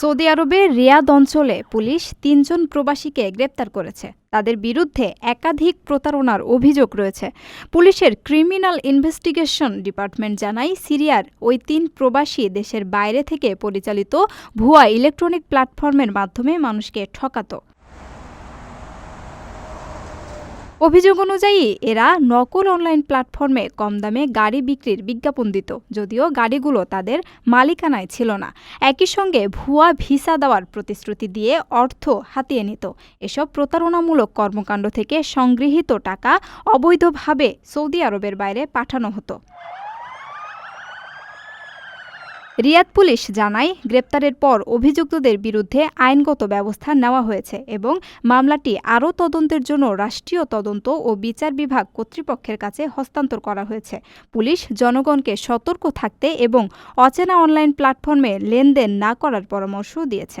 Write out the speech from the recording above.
Saudi আরবের রিয়াদ অঞ্চলে police তিনজন প্রবাসীকে গ্রেপ্তার করেছে। তাদের বিরুদ্ধে একাধিক প্রতারণার অভিযোগ রয়েছে। পুলিশের ক্রিমিনাল ইনভেস্টিগেশন ডিপার্টমেন্ট জানায়, সিরিয়ার ওই তিন প্রবাসী দেশের বাইরে থেকে পরিচালিত ভুয়া ইলেকট্রনিক প্ল্যাটফর্মের মাধ্যমে মানুষকে ঠকাতো। অভিযোগ অনুযায়ী, এরা নকল অনলাইন প্ল্যাটফর্মে কম দামে গাড়ি বিক্রির বিজ্ঞাপন দিত, যদিও গাড়িগুলো তাদের মালিকানায় ছিল না। একই সঙ্গে ভুয়া ভিসা দেওয়ার প্রতিশ্রুতি দিয়ে অর্থ হাতিয়ে নিত। এসব প্রতারণামূলক কর্মকাণ্ড থেকে সংগৃহীত টাকা অবৈধভাবে সৌদি আরবের বাইরে পাঠানো হতো। রিয়াদ পুলিশ জানায়, গ্রেপ্তারের পর অভিযুক্তদের বিরুদ্ধে আইনগত ব্যবস্থা নেওয়া হয়েছে এবং মামলাটি আরও তদন্তের জন্য রাষ্ট্রীয় তদন্ত ও বিচার বিভাগ কর্তৃপক্ষের কাছে হস্তান্তর করা হয়েছে। পুলিশ জনগণকে সতর্ক থাকতে এবং অচেনা অনলাইন প্ল্যাটফর্মে লেনদেন না করার পরামর্শ দিয়েছে।